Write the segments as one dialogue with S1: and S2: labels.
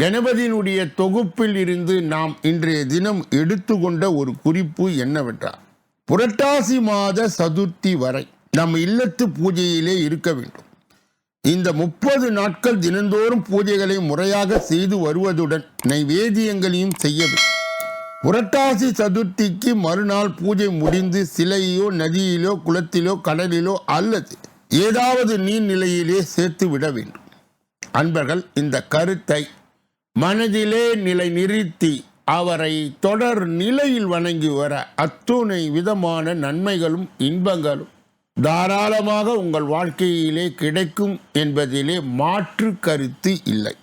S1: கணபதியினுடைய தொகுப்பில் இருந்து நாம் இன்றைய தினம் எடுத்துக்கொண்ட ஒரு குறிப்பு என்னவென்றால் புரட்டாசி மாத சதுர்த்தி வரை நம் இல்லத்து பூஜையிலே இருக்க வேண்டும். இந்த முப்பது நாட்கள் தினந்தோறும் பூஜைகளை முறையாக செய்து வருவதுடன் நைவேத்தியங்களையும் செய்ய வேண்டும். புரட்டாசி சதுர்த்திக்கு மறுநாள் பூஜை முடிந்து சிலையிலோ நதியிலோ குளத்திலோ கடலிலோ அல்லது ஏதாவது நீர்நிலையிலே சேர்த்து விட வேண்டும். அன்பர்கள் இந்த கருத்தை மனதிலே நிலை நிறுத்தி அவரை தொடர் நிலையில் வணங்கி வர அத்துணை விதமான நன்மைகளும் இன்பங்களும் தாராளமாக உங்கள் வாழ்க்கையிலே கிடைக்கும் என்பதிலே மாற்று கருத்து இல்லை.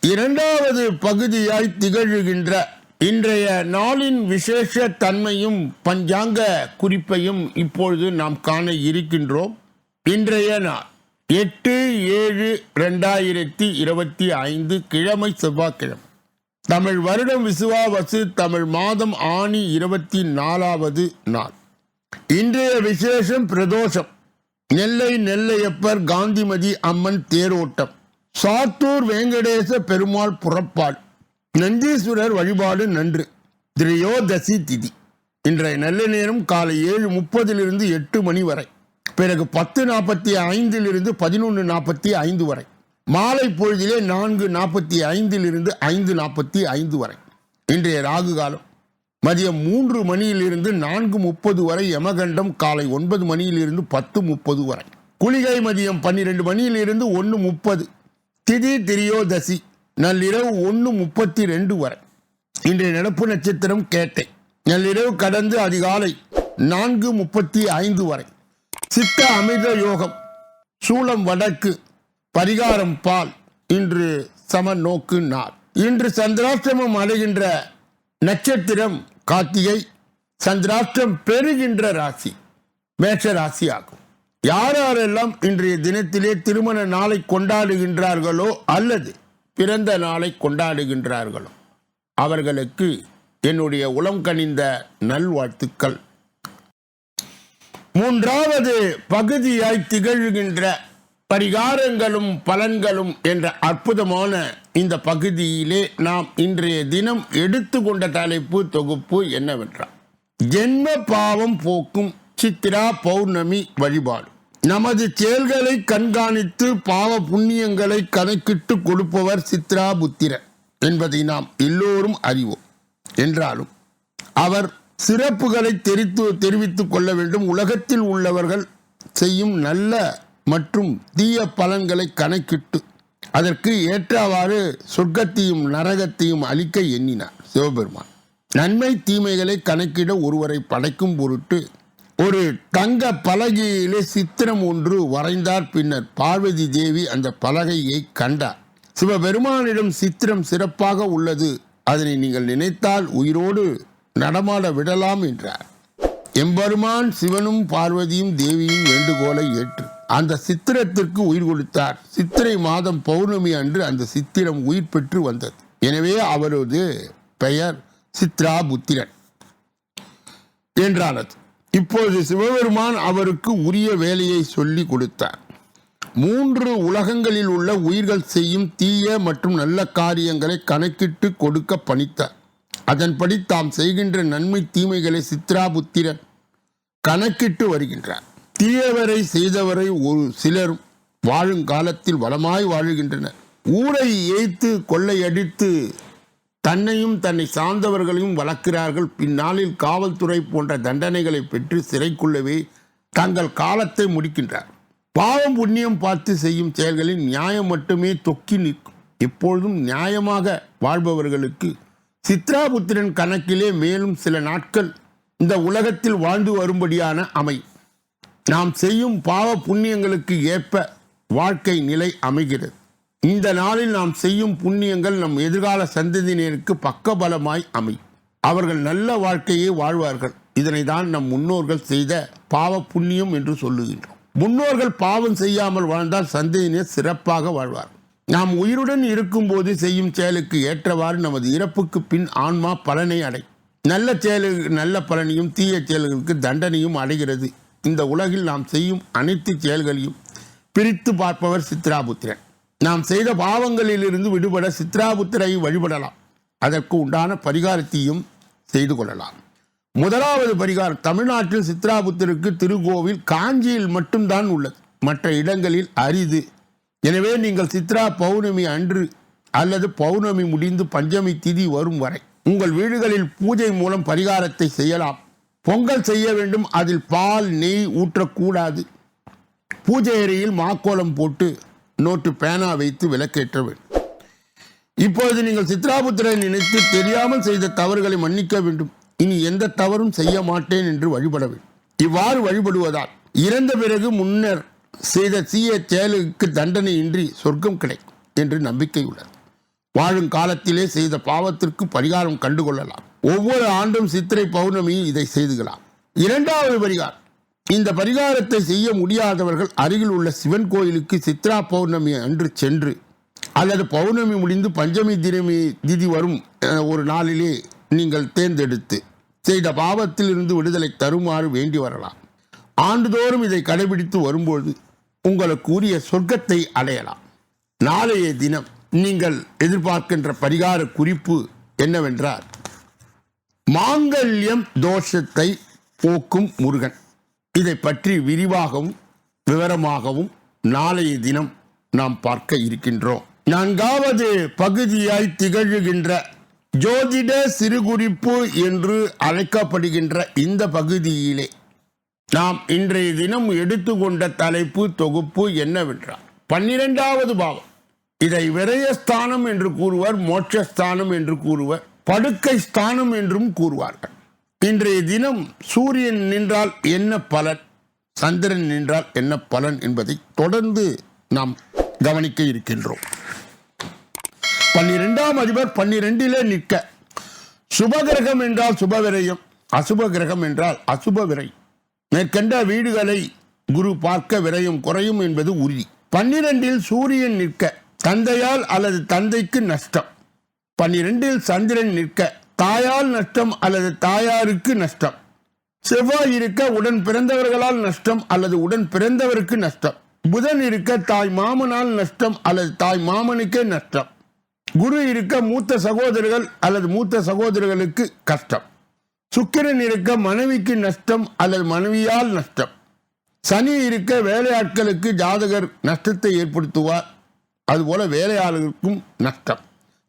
S1: இரண்டாவது பகுதியாய் திகழ்கின்ற இன்றைய நாளின் விசேஷ தன்மையும் பஞ்சாங்க குறிப்பையும் இப்பொழுது நாம் காண இருக்கின்றோம். இன்றைய நாள் எட்டு ஏழு ரெண்டாயிரத்தி இருபத்தி ஐந்து கிழமை செவ்வாய்க்கிழமை. தமிழ் வருடம் விசுவாவசு தமிழ் மாதம் ஆணி இருபத்தி நாலாவது நாள். இன்றைய விசேஷம் பிரதோஷம். நெல்லை நெல்லையப்பர் காந்திமதி அம்மன் தேரோட்டம். சாத்தூர் வெங்கடேச பெருமாள் புறப்பாள் நந்தீஸ்வரர் வழிபாடு நன்று. திரியோதசி திதி. இன்றைய நல்ல நேரம் காலை ஏழு முப்பதிலிருந்து எட்டு மணி வரை. பிறகு பத்து நாற்பத்தி ஐந்திலிருந்து பதினொன்று நாற்பத்தி ஐந்து வரை. மாலை பொழுதிலே நான்கு நாற்பத்தி ஐந்திலிருந்து ஐந்து நாற்பத்தி ஐந்து வரை. இன்றைய ராகு காலம். மதியம் மூன்று மணியிலிருந்து நான்கு முப்பது வரை யமகண்டம் காலை ஒன்பது மணியிலிருந்து பத்து முப்பது வரை. குளிகை மதியம் பன்னிரெண்டு மணியிலிருந்து ஒன்று முப்பது. திதி திரியோதசி நள்ளிரவு ஒன்று முப்பத்தி ரெண்டு வரை. இன்றைய நடப்பு நட்சத்திரம் கேட்டை. நள்ளிரவு கடந்து அதிகாலை நான்கு முப்பத்தி ஐந்து வரை. சித்த அமிர்த யோகம் சூளம் வடக்கு பரிகாரம் பால் இன்று சம நோக்கு நாள். இன்று சந்திராஷ்டமம் அடைகின்ற நட்சத்திரம் கார்த்திகை சந்திராஷ்டிரம் பெறுகின்ற ராசி மேஷ ராசி ஆகும் யார் யாரெல்லாம் இன்றைய தினத்திலே திருமண நாளை கொண்டாடுகின்றார்களோ அல்லது பிறந்த நாளை கொண்டாடுகின்றார்களோ அவர்களுக்கு என்னுடைய உளம் கனிந்த நல்வாழ்த்துக்கள். மூன்றாவது பகுதியாய் திகழ்கின்ற பரிகாரங்களும் பலன்களும் என்ற அற்புதமான இந்த பகுதியிலே நாம் இன்றைய தினம் எடுத்துக்கொண்ட தலைப்பு தொகுப்பு என்னவென்றால் ஜென்ம பாவம் போக்கும் சித்திரா பௌர்ணமி வழிபாடு. நமது செயல்களை கண்காணித்து பாவ புண்ணியங்களை கணக்கிட்டு கொடுப்பவர் சித்ரா புத்திர என்பதை நாம் எல்லோரும் அறிவோம். என்றாலும் அவர் சிறப்புகளை தெரித்து தெரிவித்துக் கொள்ள வேண்டும். உலகத்தில் உள்ளவர்கள் செய்யும் நல்ல மற்றும் தீய பலன்களை கணக்கிட்டு அதற்கு ஏற்றவாறு சொர்க்கத்தையும் நரகத்தையும் அளிக்க எண்ணினார் சிவபெருமான். நன்மை தீமைகளை கணக்கிட ஒருவரை படைக்கும் பொருட்டு ஒரு தங்க பலகையிலே சித்திரம் ஒன்று வரைந்தார். பின்னர் பார்வதி தேவி அந்த பலகையை கண்டார். சிவபெருமானிடம் சித்திரம் சிறப்பாக உள்ளது. அதனை நீங்கள் நினைத்தால் உயிரோடு நடமாட விடலாம் என்றார். எம்பெருமான் சிவனும் பார்வதியும் தேவியும் வேண்டுகோளை ஏற்று அந்த சித்திரத்திற்கு உயிர் கொடுத்தார். சித்திரை மாதம் பௌர்ணமி அன்று அந்த சித்திரம் உயிர் பெற்று வந்தது. எனவே அவரது பெயர் சித்ரா புத்திரன் என்றானது. இப்போது சிவபெருமான் அவருக்கு உரிய வேலையை சொல்லி கொடுத்தார். மூன்று உலகங்களில் உள்ள உயிர்கள் செய்யும் தீய மற்றும் நல்ல காரியங்களை கணக்கிட்டு கொடுக்க பணித்தார். அதன்படி தாம் செய்கின்ற நன்மை தீமைகளை சித்ரா புத்திரன் கணக்கிட்டு வருகின்றார். தீயவரை செய்தவரை ஒரு சிலர் வாழும் காலத்தில் வளமாய் வாழுகின்றனர். ஊரை ஏய்த்து கொள்ளையடித்து தன்னையும் தன்னை சார்ந்தவர்களையும் வளர்க்கிறார்கள். பின்னாளில் காவல்துறை போன்ற தண்டனைகளை பெற்று சிறைக்குள்ளவே தங்கள் காலத்தை முடிக்கின்றார். பாவம் புண்ணியம் பார்த்து செய்யும் செயல்களில் நியாயம் மட்டுமே தொக்கி நிற்கும். எப்பொழுதும் நியாயமாக வாழ்பவர்களுக்கு சித்ராபுத்திரன் கணக்கிலே மேலும் சில நாட்கள் இந்த உலகத்தில் வாழ்ந்து வரும்படியான அமை. நாம் செய்யும் பாவ புண்ணியங்களுக்கு ஏற்ப வாழ்க்கை நிலை அமைகிறது. இந்த நாளில் நாம் செய்யும் புண்ணியங்கள் நம் எதிர்கால சந்ததியினருக்கு பக்கபலமாய் அமை. அவர்கள் நல்ல வாழ்க்கையை வாழ்வார்கள். இதனை தான் நம் முன்னோர்கள் செய்த பாவ புண்ணியம் என்று சொல்லுகின்றோம். முன்னோர்கள் பாவம் செய்யாமல் வாழ்ந்தால் சந்ததியினர் சிறப்பாக வாழ்வார்கள். நாம் உயிருடன் இருக்கும்போது செய்யும் செயலுக்கு ஏற்றவாறு நமது இறப்புக்கு பின் ஆன்மா பலனை அடை. நல்ல செயலுக்கு நல்ல பலனையும் தீய செயல்களுக்கு தண்டனையும் அடைகிறது. இந்த உலகில் நாம் செய்யும் அனைத்து செயல்களையும் பிரித்து பார்ப்பவர் சித்ராபுத்திரன். நாம் செய்த பாவங்களிலிருந்து விடுபட சித்ராபுத்திரை வழிபடலாம். அதற்கு உண்டான பரிகாரத்தையும் செய்து கொள்ளலாம். முதலாவது பரிகாரம் தமிழ்நாட்டில் சித்ராபுத்தருக்கு திருக்கோவில் காஞ்சியில் மட்டும்தான் உள்ளது. மற்ற இடங்களில் அரிது. எனவே நீங்கள் சித்ரா பௌர்ணமி அன்று அல்லது பௌர்ணமி முடிந்து பஞ்சமி திதி வரும் வரை உங்கள் வீடுகளில் பூஜை மூலம் பரிகாரத்தை செய்யலாம். பொங்கல் செய்ய வேண்டும். அதில் பால் நெய் ஊற்றக்கூடாது. பூஜை அறையில் மாக்கோலம் போட்டு நோட்டு பேனா வைத்து விளக்கேற்ற வேண்டும். இப்பொழுது நீங்கள் சித்ராபுத்திரை நினைத்து தெரியாமல் செய்த தவறுகளை மன்னிக்க வேண்டும். இனி எந்த தவறும் செய்ய மாட்டேன் என்று வழிபட வேண்டும். இவ்வாறு வழிபடுவதால் இறந்த பிறகு முன்னர் செய்த தீய செயலுக்கு தண்டனையின்றி சொர்க்கம் கிடைக்கும் என்று நம்பிக்கை உள்ளது. வாழும் காலத்திலே செய்த பாவத்திற்கு பரிகாரம் கண்டுகொள்ளலாம். ஒவ்வொரு ஆண்டும் சித்திரை பௌர்ணமி இதை செய்துகலாம். இரண்டாவது பரிகாரம். இந்த பரிகாரத்தை செய்ய முடியாதவர்கள் அருகில் உள்ள சிவன் கோயிலுக்கு சித்ரா பௌர்ணமி அன்று சென்று அல்லது பௌர்ணமி முடிந்து பஞ்சமி தினமி திதி வரும் ஒரு நாளிலே நீங்கள் தேர்ந்தெடுத்து செய்த பாவத்தில் இருந்து விடுதலை தருமாறு வேண்டி வரலாம். ஆண்டுதோறும் இதை கடைபிடித்து வரும்போது உங்களுக்கு உரிய சொர்க்கத்தை அடையலாம். நாளைய தினம் நீங்கள் எதிர்பார்க்கின்ற பரிகார குறிப்பு என்னவென்றால் மாங்கல்யம் தோஷத்தை போக்கும் முருகன். இதை பற்றி விரிவாகவும் விவரமாகவும் நாளைய தினம் நாம் பார்க்க இருக்கின்றோம். நான்காவது பகுதியாய் திகழ்கின்ற ஜோதிட சிறுகுறிப்பு என்று அழைக்கப்படுகின்ற இந்த பகுதியிலே நாம் இன்றைய தினம் எடுத்துக்கொண்ட தலைப்பு தொகுப்பு என்னவென்றால் பன்னிரெண்டாவது பாவம் இதை விரயஸ்தானம் என்று கூறுவர் மோட்சஸ்தானம் என்று கூறுவர் படுக்கை ஸ்தானம் என்றும் கூறுவார்கள். இன்றைய தினம் சூரியன் நின்றால் என்ன பலன் சந்திரன் நின்றால் என்ன பலன் என்பதை தொடர்ந்து நாம் கவனிக்க இருக்கின்றோம். பன்னிரெண்டாம் அதிபர் பன்னிரெண்டிலே நிற்க சுபகிரகம் என்றால் சுபவிரயம் அசுப கிரகம் என்றால் அசுப விரை மேற்கண்ட வீடுகளை குரு பார்க்க விரையும் குறையும் என்பது உறுதி. பன்னிரெண்டில் சூரியன் நிற்க தந்தையால் அல்லது தந்தைக்கு நஷ்டம். பன்னிரெண்டில் சந்திரன் நிற்க தாயால் நஷ்டம் அல்லது தாயாருக்கு நஷ்டம். செவ்வாய் இருக்க உடன் பிறந்தவர்களால் நஷ்டம் அல்லது உடன் பிறந்தவருக்கு நஷ்டம். புதன் இருக்க தாய் மாமனால் நஷ்டம் அல்லது தாய் மாமனுக்கே நஷ்டம். குரு இருக்க மூத்த சகோதரர்கள் அல்லது மூத்த சகோதரர்களுக்கு கஷ்டம். சுக்கிரன் இருக்க மனைவிக்கு நஷ்டம் அல்லது மனைவியால் நஷ்டம். சனி இருக்க வேலையாட்களுக்கு ஜாதகர் நஷ்டத்தை ஏற்படுத்துவார். அதுபோல வேலையாளர்களுக்கும் நஷ்டம்.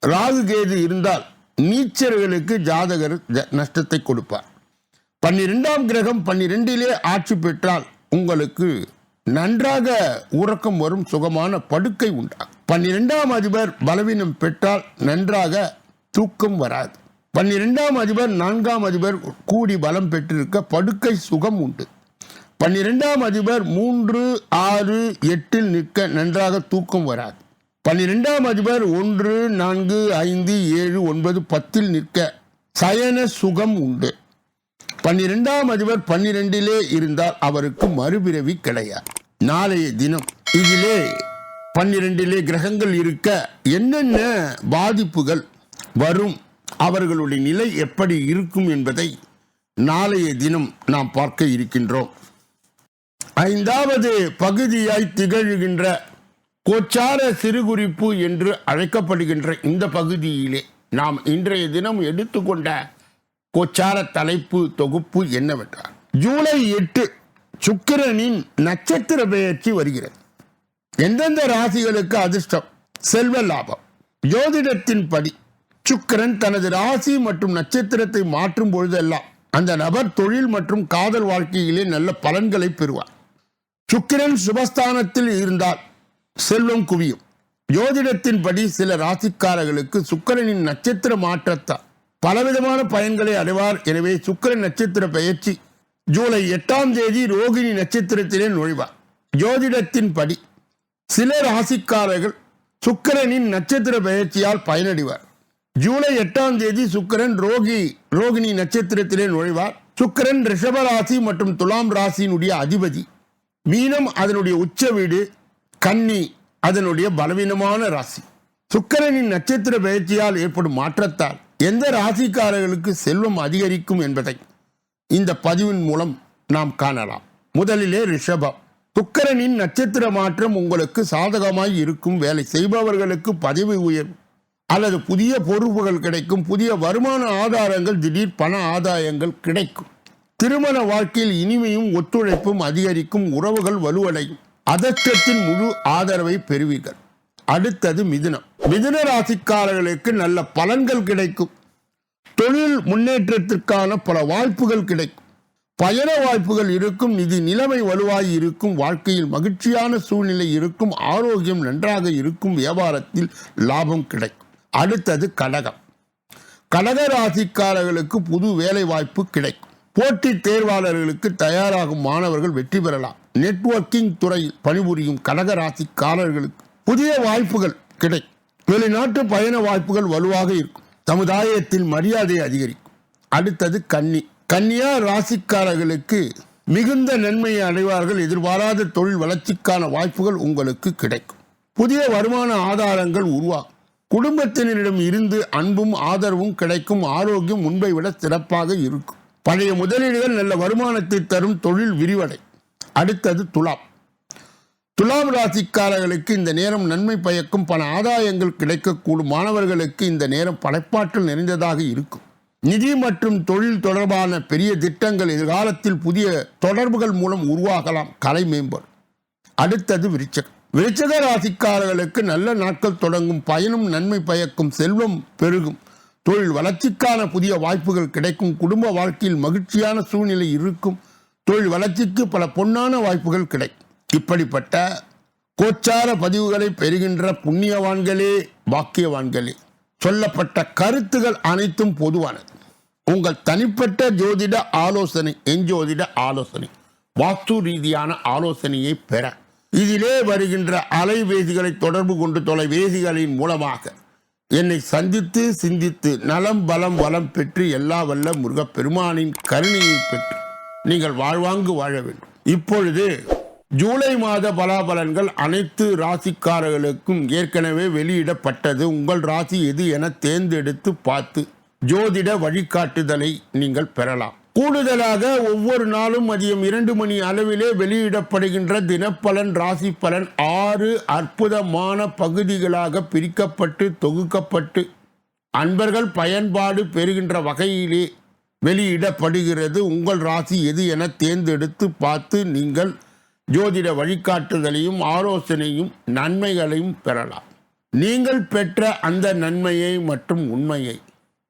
S1: ராகு கேது இருந்தால் நீச்சர்களுக்கு ஜாதகர் ஜ- நஷ்டத்தை கொடுப்பார். பன்னிரெண்டாம் கிரகம் பன்னிரெண்டிலே ஆட்சி பெற்றால் உங்களுக்கு நன்றாக உறக்கம் வரும் சுகமான படுக்கை உண்டாகும். பன்னிரெண்டாம் அதிபர் பலவீனம் பெற்றால் நன்றாக தூக்கம் வராது. பன்னிரெண்டாம் அதிபர் நான்காம் அதிபர் கூடி பலம் பெற்றிருக்க படுக்கை சுகம் உண்டு. பன்னிரெண்டாம் அதிபர் மூன்று ஆறு எட்டில் நிற்க நன்றாக தூக்கம் வராது. பன்னிரெண்டாம் அதிபர் ஒன்று நான்கு ஐந்து ஏழு ஒன்பது பத்தில் நிற்க சயன சுகம் உண்டு. பன்னிரெண்டாம் அதிபர் பன்னிரெண்டிலே இருந்தால் அவருக்கு மறுபிறவி கிடையாது. நாளைய தினம் இதிலே பன்னிரெண்டிலே கிரகங்கள் இருக்க என்னென்ன பாதிப்புகள் வரும் அவர்களுடைய நிலை எப்படி இருக்கும் என்பதை நாளைய தினம் நாம் பார்க்க இருக்கின்றோம். ஐந்தாவது பகுதியாய் திகழ்கின்ற கோச்சார சிறுகுறிப்பு என்று அழைக்கப்படுகின்ற இந்த பகுதியிலே நாம் இன்றைய தினம் எடுத்துக்கொண்ட கோச்சார தலைப்பு தொகுப்பு என்னவென்றால் ஜூலை எட்டு சுக்கிரனின் நட்சத்திர பெயர்ச்சி வருகிறது. எந்தெந்த ராசிகளுக்கு அதிர்ஷ்டம்? செல்வ லாபம். ஜோதிடத்தின் படி சுக்கிரன் தனது ராசி மற்றும் நட்சத்திரத்தை மாற்றும் பொழுதெல்லாம் அந்த நபர் தொழில் மற்றும் காதல் வாழ்க்கையிலே நல்ல பலன்களை பெறுவார். சுக்கிரன் சுபஸ்தானத்தில் இருந்தால் செல்வம் குவியும். ஜோதிடத்தின்படி சில ராசிக்காரர்களுக்கு சுக்கிரனின் நட்சத்திர மாற்றத்தால் பலவிதமான பயன்களை அடைவார். எனவே சுக்கிரன் நட்சத்திர பயிற்சி ஜூலை எட்டாம் தேதி ரோகிணி நட்சத்திரத்திலே நுழைவார். ஜோதிடத்தின்படி சில ராசிக்காரர்கள் சுக்கிரனின் நட்சத்திர பயிற்சியால் பயனடைவார். ஜூலை எட்டாம் தேதி சுக்கிரன் ரோகி ரோகிணி நட்சத்திரத்திலே நுழைவார். சுக்கிரன் ரிஷப ராசி மற்றும் துலாம் ராசியினுடைய அதிபதி. மீனம் அதனுடைய உச்ச வீடு கன்னி அதனுடைய பலவீனமான ராசி. சுக்கிரனின் நட்சத்திர பயிற்சியால் ஏற்படும் மாற்றத்தால் எந்த ராசிக்காரர்களுக்கு செல்வம் அதிகரிக்கும் என்பதை இந்த பதிவின் மூலம் நாம் காணலாம். முதலிலே ரிஷபம். சுக்கரனின் நட்சத்திர மாற்றம் உங்களுக்கு சாதகமாய் இருக்கும். வேலை செய்பவர்களுக்கு பதவி உயர்வு அல்லது புதிய பொறுப்புகள் கிடைக்கும் புதிய வருமான ஆதாரங்கள் திடீர் பண ஆதாயங்கள் கிடைக்கும். திருமண வாழ்க்கையில் இனிமையும் ஒத்துழைப்பும் அதிகரிக்கும் உறவுகள் வலுவடையும். அதர்ஷ்டத்தின் முழு ஆதரவை பெறுவீர்கள். அடுத்தது மிதுனம். மிதுன ராசிக்காரர்களுக்கு நல்ல பலன்கள் கிடைக்கும். தொழில் முன்னேற்றத்திற்கான பல வாய்ப்புகள் கிடைக்கும். பயண வாய்ப்புகள் இருக்கும் நிதி நிலைமை வலுவாய் இருக்கும் வாழ்க்கையில் மகிழ்ச்சியான சூழ்நிலை இருக்கும் ஆரோக்கியம் நன்றாக இருக்கும் வியாபாரத்தில் லாபம் கிடைக்கும். அடுத்தது கடகம் கடக ராசிக்காரர்களுக்கு புது வேலை வாய்ப்பு கிடைக்கும். போட்டித் தேர்வாளர்களுக்கு தயாராகும் மாணவர்கள் வெற்றி பெறலாம். நெட்வொர்க்கிங் துறையில் பணிபுரியும் கடக ராசிக்காரர்களுக்கு புதிய வாய்ப்புகள் கிடைக்கும். வெளிநாட்டு பயண வாய்ப்புகள் வலுவாக இருக்கும். சமுதாயத்தில் மரியாதை அதிகரிக்கும். அடுத்தது கன்னி. கன்னியா ராசிக்காரர்களுக்கு மிகுந்த நன்மையை அடைவார்கள். எதிர்பாராத தொழில் வளர்ச்சிக்கான வாய்ப்புகள் உங்களுக்கு கிடைக்கும். புதிய வருமான ஆதாரங்கள் உருவாகும். குடும்பத்தினரிடம் இருந்து அன்பும் ஆதரவும் கிடைக்கும். ஆரோக்கியம் முன்பை விட சிறப்பாக இருக்கும். பழைய முதலீடுகள் நல்ல வருமானத்தை தரும் தொழில் விரிவடை. அடுத்தது துலாம். துலாம் ராசிக்காரர்களுக்கு இந்த நேரம் நன்மை பயக்கும். பல ஆதாயங்கள் கிடைக்கக்கூடும். மாணவர்களுக்கு இந்த நேரம் படைப்பாற்றல் நிறைந்ததாக இருக்கும். நிதி மற்றும் தொழில் தொடர்பான பெரிய திட்டங்கள் எதிர்காலத்தில் புதிய தொடர்புகள் மூலம் உருவாகலாம். கலை மேம்படும். அடுத்தது விருச்சகம். விருச்சக ராசிக்காரர்களுக்கு நல்ல நாட்கள் தொடங்கும் பயனும் நன்மை பயக்கும் செல்வம் பெருகும். தொழில் வளர்ச்சிக்கான புதிய வாய்ப்புகள் கிடைக்கும் குடும்ப வாழ்க்கையில் மகிழ்ச்சியான சூழ்நிலை இருக்கும். தொழில் வளர்ச்சிக்கு பல பொன்னான வாய்ப்புகள் கிடைக்கும். இப்படிப்பட்ட கோச்சார பதிவுகளை பெறுகின்ற புண்ணியவான்களே பாக்கியவான்களே சொல்லப்பட்ட கருத்துகள் அனைத்தும் பொதுவானது. உங்கள் தனிப்பட்ட ஜோதிட ஆலோசனை என் ஜோதிட ஆலோசனை வாஸ்து ரீதியான ஆலோசனையை பெற இதிலே வருகின்ற அலைவேதிகளை தொடர்பு கொண்டு தொலைவேதிகளின் மூலமாக என்னை சந்தித்து சிந்தித்து நலம் பலம் வளம் பெற்று எல்லா வல்ல முருகப்பெருமானின் கருணையை பெற்று நீங்கள் வாழ்வாங்கு வாழ வேண்டும். இப்பொழுது ஜூலை மாத பலாபலன்கள் அனைத்து ராசிக்காரர்களுக்கும் ஏற்கனவே வெளியிடப்பட்டது. உங்கள் ராசி எது என தேர்ந்தெடுத்து பார்த்து ஜோதிட வழிகாட்டுதலை நீங்கள் பெறலாம். கூடுதலாக ஒவ்வொரு நாளும் மதியம் இரண்டு மணி அளவிலே வெளியிடப்படுகின்ற தினப்பலன் ராசி பலன் ஆறு அற்புதமான பகுதிகளாக பிரிக்கப்பட்டு தொகுக்கப்பட்டு அன்பர்கள் பயன்பாடு பெறுகின்ற வகையிலே வெளியிடப்படுகிறது. உங்கள் ராசி எது என தேர்ந்தெடுத்து பார்த்து நீங்கள் ஜோதிட வழிகாட்டுதலையும் ஆலோசனையும் நன்மைகளையும் பெறலாம். நீங்கள் பெற்ற அந்த நன்மையை மற்றும் உண்மையை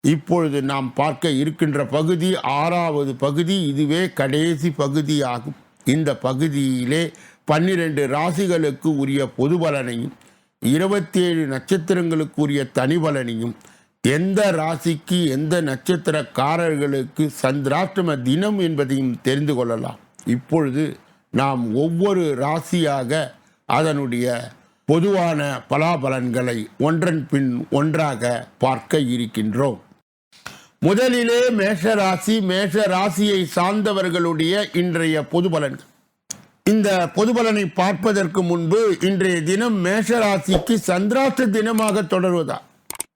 S1: இப்பொழுது நாம் பார்க்க இருக்கின்ற பகுதி ஆறாவது பகுதி இதுவே கடைசி பகுதியாகும். இந்த பகுதியிலே பன்னிரண்டு ராசிகளுக்கு உரிய பொது பலனையும் இருபத்தி ஏழு நட்சத்திரங்களுக்கு உரிய தனி பலனையும் எந்த ராசிக்கு எந்த நட்சத்திரக்காரர்களுக்கு சந்திராஷ்டம தினம் என்பதையும் தெரிந்து கொள்ளலாம். இப்பொழுது நாம் ஒவ்வொரு ராசியாக அதனுடைய பொதுவான பலாபலன்களை ஒன்றன் பின் ஒன்றாக பார்க்க இருக்கின்றோம். முதலிலே மேஷ ராசி மேஷ ராசியை சார்ந்தவர்களுடைய இன்றைய பொது பலன்கள் இந்த பொது பலனை பார்ப்பதற்கு முன்பு இன்றைய தினம் மேஷ ராசிக்கு சந்திராஷ்ட தினமாக தொடர்வதா?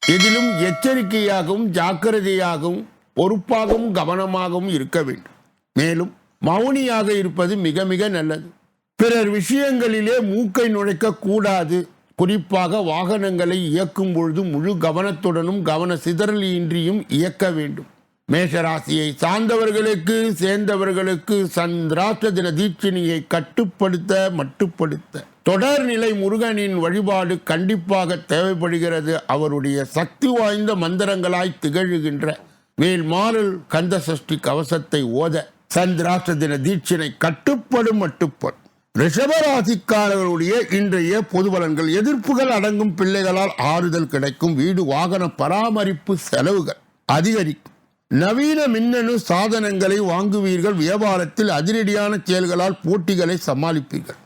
S1: இதிலும் எச்சரிக்கையாகவும் ஜாக்கிரதையாகவும் பொறுப்பாகவும் கவனமாகவும் இருக்க வேண்டும். மேலும் மௌனியாக இருப்பது மிக மிக நல்லது. பிறர் விஷயங்களிலே மூக்கை நுழைக்க கூடாது. குறிப்பாக வாகனங்களை இயக்கும் பொழுது முழு கவனத்துடனும் கவன சிதறலின்றியும் இயக்க வேண்டும். மேஷராசியை சார்ந்தவர்களுக்கு சேர்ந்தவர்களுக்கு சந்திராஷ்ட தின தீட்சிணியை கட்டுப்படுத்த மட்டுப்படுத்த. தொடர்நிலை முருகனின் வழிபாடு கண்டிப்பாக தேவைப்படுகிறது. அவருடைய சக்தி வாய்ந்த மந்திரங்களாய் திகழ்கின்ற வேல்மாறல் கந்த சஷ்டி கவசத்தை ஓத சந்திராஷ்ட தின தீட்சினை கட்டுப்படும் மட்டுப்படும். ரிஷபராசிக்காரர்களுடைய இன்றைய பொது பலன்கள் எதிர்ப்புகள் அடங்கும் பிள்ளைகளால் ஆறுதல் கிடைக்கும் வீடு வாகன பராமரிப்பு செலவுகள் அதிகரிக்கும். நவீன மின்னணு சாதனங்களை வாங்குவீர்கள் வியாபாரத்தில் அதிரடியான செயல்களால் போட்டிகளை சமாளிப்பீர்கள்.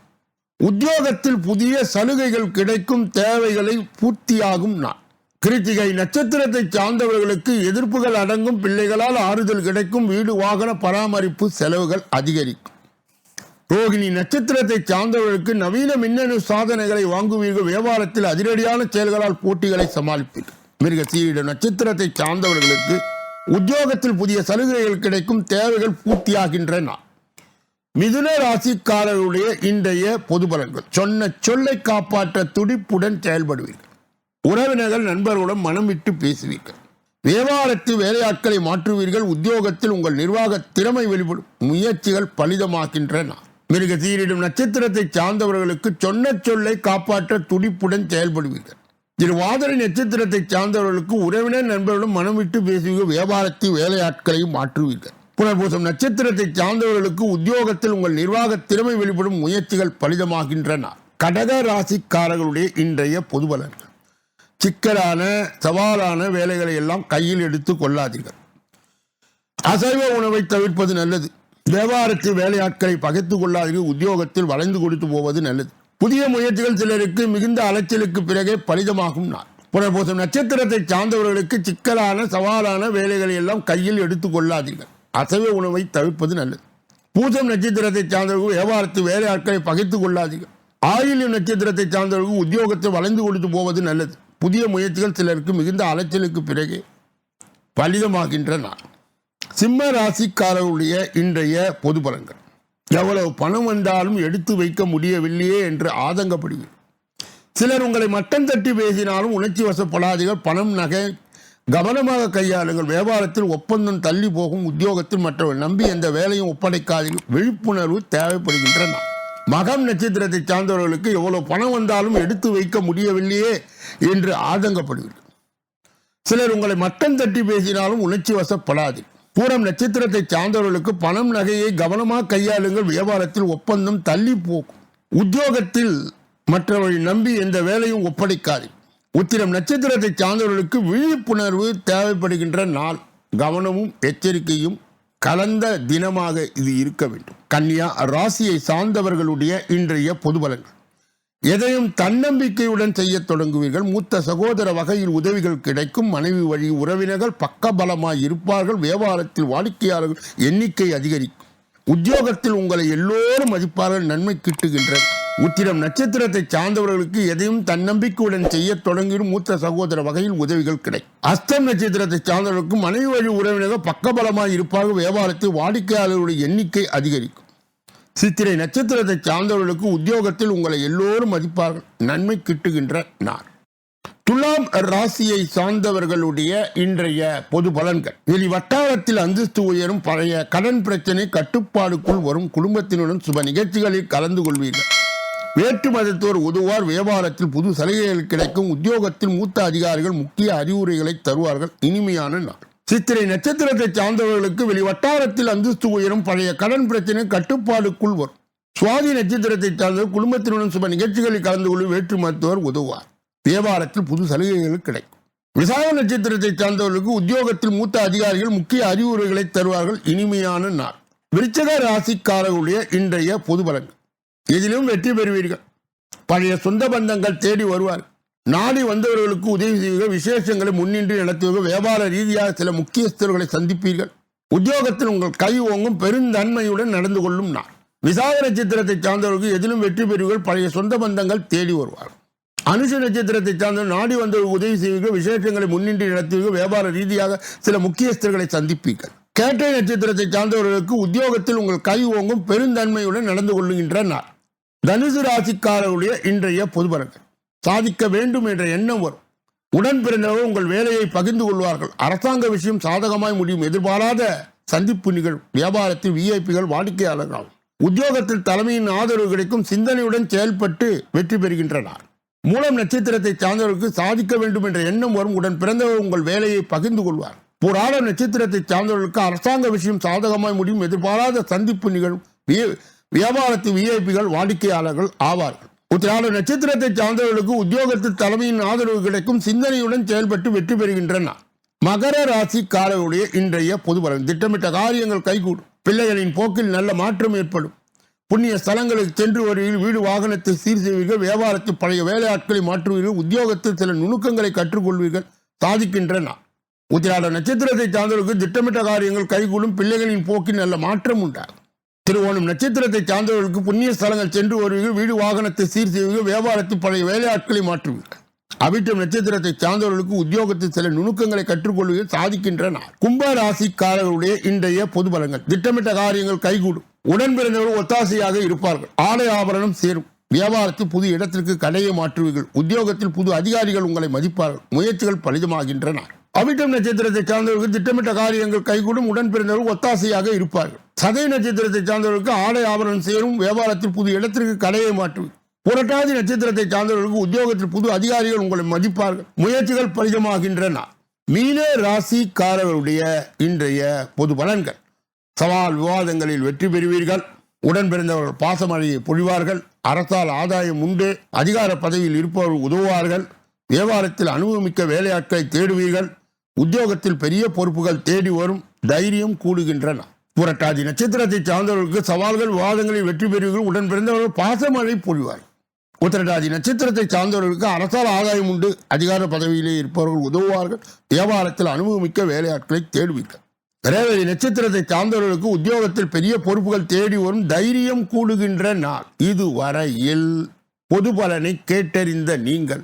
S1: உத்தியோகத்தில் புதிய சலுகைகள் கிடைக்கும் தேவைகளை பூர்த்தியாகும் நாள். கிருத்திகை நட்சத்திரத்தை சார்ந்தவர்களுக்கு எதிர்ப்புகள் அடங்கும் பிள்ளைகளால் ஆறுதல் கிடைக்கும் வீடு வாகன பராமரிப்பு செலவுகள் அதிகரிக்கும். ரோகிணி நட்சத்திரத்தை சார்ந்தவர்களுக்கு நவீன மின்னணு சாதனைகளை வாங்குவீர்கள். வியாபாரத்தில் அதிரடியான செயல்களால் போட்டிகளை சமாளிப்பீர்கள். மிருக சீரிட நட்சத்திரத்தை சார்ந்தவர்களுக்கு உத்தியோகத்தில் புதிய சலுகைகள் கிடைக்கும். தேவைகள் பூர்த்தியாகின்றன. மிதுன ராசிக்காரர்களுடைய இன்றைய பொது பலன்கள். சொன்ன சொல்லை காப்பாற்ற துடிப்புடன் செயல்படுவீர்கள். உறவினர்கள் நண்பர்களுடன் மனம் விட்டு பேசுவீர்கள். வியாபாரத்தில் வேலையாட்களை மாற்றுவீர்கள். உத்தியோகத்தில் உங்கள் நிர்வாக திறமை வெளிப்படும். முயற்சிகள் பலிதமாகின்றன. மிருக சீரிடும் நட்சத்திரத்தை சார்ந்தவர்களுக்கு சொன்ன சொல்லை காப்பாற்ற துடிப்புடன் செயல்படுவீர்கள். திருவாதிரை நட்சத்திரத்தை சார்ந்தவர்களுக்கு உறவினர் நண்பர்களும் மனம் விட்டு பேசுவீர்கள். வியாபாரத்தை வேலையாட்களையும் மாற்றுவீர்கள். புனர்பூசம் நட்சத்திரத்தை சார்ந்தவர்களுக்கு உத்தியோகத்தில் உங்கள் நிர்வாக திறமை வெளிப்படும் முயற்சிகள் பலிதமாகின்றன. கடக ராசிக்காரர்களுடைய இன்றைய பொதுபலன்கள். சிக்கலான சவாலான வேலைகளை எல்லாம் கையில் எடுத்து கொள்ளாதீர்கள். அசைவ உணவை தவிர்ப்பது நல்லது. வியாபாரத்தில் வேலையாட்களை பகைத்து கொள்ளாதீர்கள். உத்தியோகத்தில் வளைந்து கொடுத்து போவது நல்லது. புதிய முயற்சிகள் சிலருக்கு மிகுந்த அலைச்சலுக்கு பிறகே பலிதமாகும் நாள். புனர்பூசம் நட்சத்திரத்தை சார்ந்தவர்களுக்கு சிக்கலான சவாலான வேலைகளை எல்லாம் கையில் எடுத்துக் கொள்ளாதீர்கள். அசைவ உணவை தவிர்ப்பது நல்லது. பூசம் நட்சத்திரத்தை சார்ந்தவர்கள் வியாபாரத்தில் வேலையாட்களை பகைத்துக் கொள்ளாதீர்கள். ஆயுள் நட்சத்திரத்தை சார்ந்தவர்கள் உத்தியோகத்தை வளைந்து கொடுத்து போவது நல்லது. புதிய முயற்சிகள் சிலருக்கு மிகுந்த அலைச்சலுக்கு பிறகே பலிதமாகின்ற நாள். சிம்ம ராசிக்காரர்களுடைய இன்றைய பொது பலன்கள். எவ்வளவு பணம் வந்தாலும் எடுத்து வைக்க முடியவில்லையே என்று ஆதங்கப்படுவீர்கள் சிலர் உங்களை மட்டம் தட்டி பேசினாலும் உணர்ச்சி வசப்படாதீர்கள். பணம் நகை கவனமாக கையாளுங்கள். வியாபாரத்தில் ஒப்பந்தம் தள்ளி போகும். உத்தியோகத்தில் மற்றவர்கள் நம்பி எந்த வேலையும் ஒப்படைக்காதீர்கள். விழிப்புணர்வு தேவைப்படுகின்றன. மகம் நட்சத்திரத்தை சார்ந்தவர்களுக்கு எவ்வளவு பணம் வந்தாலும் எடுத்து வைக்க முடியவில்லையே என்று ஆதங்கப்படுவீர்கள் சிலர் உங்களை மட்டம் தட்டி பேசினாலும் உணர்ச்சி வசப்படாது பூரம் நட்சத்திரத்தை சார்ந்தவர்களுக்கு பணம் நகையை கவனமாக கையாளுங்கள். வியாபாரத்தில் ஒப்பந்தம் தள்ளி போகும் உத்தியோகத்தில் மற்றவரை நம்பி எந்த வேலையும் ஒப்படைக்காது. உத்திரம் நட்சத்திரத்தை சார்ந்தவர்களுக்கு விழிப்புணர்வு தேவைப்படுகின்ற நாள். கவனமும் எச்சரிக்கையும் கலந்த தினமாக இது இருக்க வேண்டும். கன்னியா ராசியை சார்ந்தவர்களுடைய இன்றைய பொதுபலங்கள் எதையும் தன்னம்பிக்கையுடன் செய்யத் தொடங்குவீர்கள். மூத்த சகோதர வகையில் உதவிகள் கிடைக்கும். மனைவி வழி உறவினர்கள் பக்கபலமாய் இருப்பார்கள். வியாபாரத்தில் வாடிக்கையாளர்கள் எண்ணிக்கை அதிகரிக்கும். உத்தியோகத்தில் உங்களை எல்லோரும் மதிப்பார்கள் நன்மை கிட்டுகின்றன உத்திரம் நட்சத்திரத்தை சார்ந்தவர்களுக்கு எதையும் தன்னம்பிக்கையுடன் செய்யத் தொடங்கிடும் மூத்த சகோதர வகையில் உதவிகள் கிடைக்கும். அஸ்தம் நட்சத்திரத்தை சார்ந்தவர்களுக்கு மனைவி வழி உறவினர்கள் பக்கபலமாய் இருப்பார்கள். வியாபாரத்தில் வாடிக்கையாளர்களுடைய எண்ணிக்கை அதிகரிக்கும். சித்திரை நட்சத்திரத்தை சார்ந்தவர்களுக்கு உத்தியோகத்தில் உங்களை எல்லோரும் மதிப்பார்கள் நன்மை கிட்டுகின்ற நாள். துலாம் ராசியை சார்ந்தவர்களுடைய இன்றைய பொது பலன்கள். வெளி வட்டாரத்தில் அந்தஸ்து உயரும் பழைய கடன் பிரச்சனை கட்டுப்பாடுக்குள் வரும் குடும்பத்தினுடன் சுப நிகழ்ச்சிகளில் கலந்து கொள்வீர்கள். வேற்று மதத்தோர் உதவுவார் வியாபாரத்தில் புது சலுகைகள் கிடைக்கும் உத்தியோகத்தில் மூத்த அதிகாரிகள் முக்கிய அறிவுரைகளை தருவார்கள் இனிமையான நாள். சித்திரை நட்சத்திரத்தை சார்ந்தவர்களுக்கு வெளி வட்டாரத்தில் அந்தஸ்து உயரும் பழைய கடன் பிரச்சனை கட்டுப்பாடுக்குள் வரும். சுவாதி நட்சத்திரத்தை சார்ந்தவர் குடும்பத்தினுடன் சுப நிகழ்ச்சிகளில் கலந்து கொள்ளும் வேற்று மருத்துவர் உதவுவார். வியாபாரத்தில் புது சலுகைகள் கிடைக்கும். விசாக நட்சத்திரத்தை சார்ந்தவர்களுக்கு உத்தியோகத்தில் மூத்த அதிகாரிகள் முக்கிய அறிவுரைகளை தருவார்கள். இனிமையான நாள். விருச்சக ராசிக்காரர்களுடைய இன்றைய பொது பலன்கள். இதிலும் வெற்றி பெறுவீர்கள். பழைய சொந்த பந்தங்கள் தேடி வருவார்கள். நாடி வந்தவர்களுக்கு உதவி செய்வீர்கள் விசேஷங்களை முன்னின்று நடத்துவீர்கள் வியாபார ரீதியாக சில முக்கியஸ்தர்களை சந்திப்பீர்கள். உத்தியோகத்தில் உங்கள் கை ஓங்கும் பெருந்தன்மையுடன் நடந்து கொள்ளும் நாள். விசாக நட்சத்திரத்தை சார்ந்தவர்களுக்கு எதிலும் வெற்றி பெறுவீர்கள் பழைய சொந்த பந்தங்கள் தேடி வருவார் அனுஷ நட்சத்திரத்தை சார்ந்த நாடி வந்தவர்கள் உதவி செய்வீர்கள் விசேஷங்களை முன்னின்று நடத்துவீர்கள் வியாபார ரீதியாக சில முக்கியஸ்தர்களை சந்திப்பீர்கள். கேட்டை நட்சத்திரத்தை சார்ந்தவர்களுக்கு உத்தியோகத்தில் உங்கள் கை ஓங்கும் பெருந்தன்மையுடன் நடந்து கொள்ளுகின்ற நாள். தனுசு ராசிக்காரருடைய இன்றைய பொதுபலன்கள். சாதிக்க வேண்டும் என்ற எண்ணம் வரும். உடன் பிறந்தவர் உங்கள் வேலையை பகிர்ந்து கொள்வார்கள். அரசாங்க விஷயம் சாதகமாய் முடியும். எதிர்பாராத சந்திப்பு நிகழ்வு வியாபாரத்தில் விஐபிகள் வாடிக்கையாளர்கள். உத்தியோகத்தில் தலைமையின் ஆதரவு கிடைக்கும். சிந்தனையுடன் செயல்பட்டு வெற்றி பெறுகின்றனர். மூலம் நட்சத்திரத்தை சார்ந்தவர்களுக்கு சாதிக்க வேண்டும் என்ற எண்ணம் வரும். உடன் பிறந்தவர் உங்கள் வேலையை பகிர்ந்து கொள்வார் போராட நட்சத்திரத்தை சார்ந்தவர்களுக்கு அரசாங்க விஷயம் சாதகமாய் முடியும். எதிர்பாராத சந்திப்பு நிகழும். வி- விஐபிகள் வாடிக்கையாளர்கள் ஆவார்கள். உத்திராட நட்சத்திரத்தை சார்ந்தவர்களுக்கு உத்தியோகத்தில் தலைமையின் ஆதரவு கிடைக்கும் சிந்தனையுடன் செயல்பட்டு வெற்றி பெறுகின்றனர் மகர ராசி ராசிக்காரருடைய இன்றைய பொது பலன். திட்டமிட்ட காரியங்கள் கைகூடும். பிள்ளைகளின் போக்கில் நல்ல மாற்றம் ஏற்படும். புண்ணிய ஸ்தலங்களுக்கு சென்று வருவீர்கள் வீடு வாகனத்தை சீர் செய்வீர்கள். வியாபாரத்தில் பழைய வேலையாட்களை மாற்றுவீர்கள். உத்தியோகத்தில் சில நுணுக்கங்களை கற்றுக்கொள்வீர்கள். சாதிக்கின்றன. உத்திராட நட்சத்திரத்தை சார்ந்தவர்களுக்கு திட்டமிட்ட காரியங்கள் கைகூடும். பிள்ளைகளின் போக்கில் நல்ல மாற்றம் உண்டாகும். திருவோணம். நட்சத்திரத்தை சார்ந்தவர்களுக்கு புண்ணிய ஸ்தலங்கள் சென்று வருவீர்கள். வீடு வாகனத்தை சீர் செய்வீர்கள். வியாபாரத்தில் பழைய வேலையாட்களை மாற்றுவீர்கள். அவிட்டம் நட்சத்திரத்தை சார்ந்தவர்களுக்கு உத்தியோகத்தில் சில நுணுக்கங்களை கற்றுக்கொள்வதில் சாதிக்கின்றன. கும்ப ராசிக்காரர்களுடைய இன்றைய பொது பலங்கள் திட்டமிட்ட காரியங்கள் கைகூடும். உடன் பிறந்தவர்கள் ஒத்தாசையாக இருப்பார்கள். ஆடை ஆபரணம் சேரும். வியாபாரத்தில் புது இடத்திற்கு கடையை மாற்றுவீர்கள். உத்தியோகத்தில் புது அதிகாரிகள் உங்களை மதிப்பார்கள். முயற்சிகள் பலிதமாகின்றன. அவிட்டம் நட்சத்திரத்தை சார்ந்தவர்களுக்கு திட்டமிட்ட காரியங்கள் கைகூடும் உடன் பிறந்தவர்கள் ஒத்தாசையாக இருப்பார்கள். சதய நட்சத்திரத்தை சார்ந்தவர்களுக்கு ஆடை ஆபரணம் சேரும் வியாபாரத்தில் புது இடத்திற்கு கடையை மாற்றுவீர்கள் புரட்டாதி நட்சத்திரத்தை சார்ந்தவர்களுக்கு உத்தியோகத்தில் புது அதிகாரிகள் உங்களை மதிப்பார்கள். முயற்சிகள் பலிதமாகின்றன மீன ராசிக்காரர்களுடைய இன்றைய பொது பலன்கள். சவால் விவாதங்களில் வெற்றி பெறுவீர்கள். உடன் பிறந்தவர்கள் பாசமழையை பொழிவார்கள். அரசால் ஆதாயம் உண்டு. அதிகார பதவியில் இருப்பவர்கள் உதவுவார்கள். வியாபாரத்தில் அனுபவமிக்க வேலையாட்களை தேடுவீர்கள். உத்தியோகத்தில் பெரிய பொறுப்புகள் தேடி வரும் தைரியம் கூடுகின்றன. புரட்டாதி நட்சத்திரத்தை சார்ந்தவர்களுக்கு சவால்கள் விவாதங்களில் வெற்றி பெறுவீர்கள். உடன் பிறந்தவர்கள் பாசமழை பொழிவார். உத்திரட்டாதி நட்சத்திரத்தை சார்ந்தவர்களுக்கு அரசால் ஆதாயம் உண்டு. அதிகார பதவியிலே இருப்பவர்கள் உதவுவார்கள். வியாபாரத்தில் அனுபவமிக்க வேலையாட்களை தேடுவீர்கள். ரேவதி நட்சத்திரத்தை சார்ந்தவர்களுக்கு உத்தியோகத்தில் பெரிய பொறுப்புகள் தேடி வரும் தைரியம் கூடுகின்ற நாள் இதுவரையில் பொது பலனை கேட்டறிந்த நீங்கள்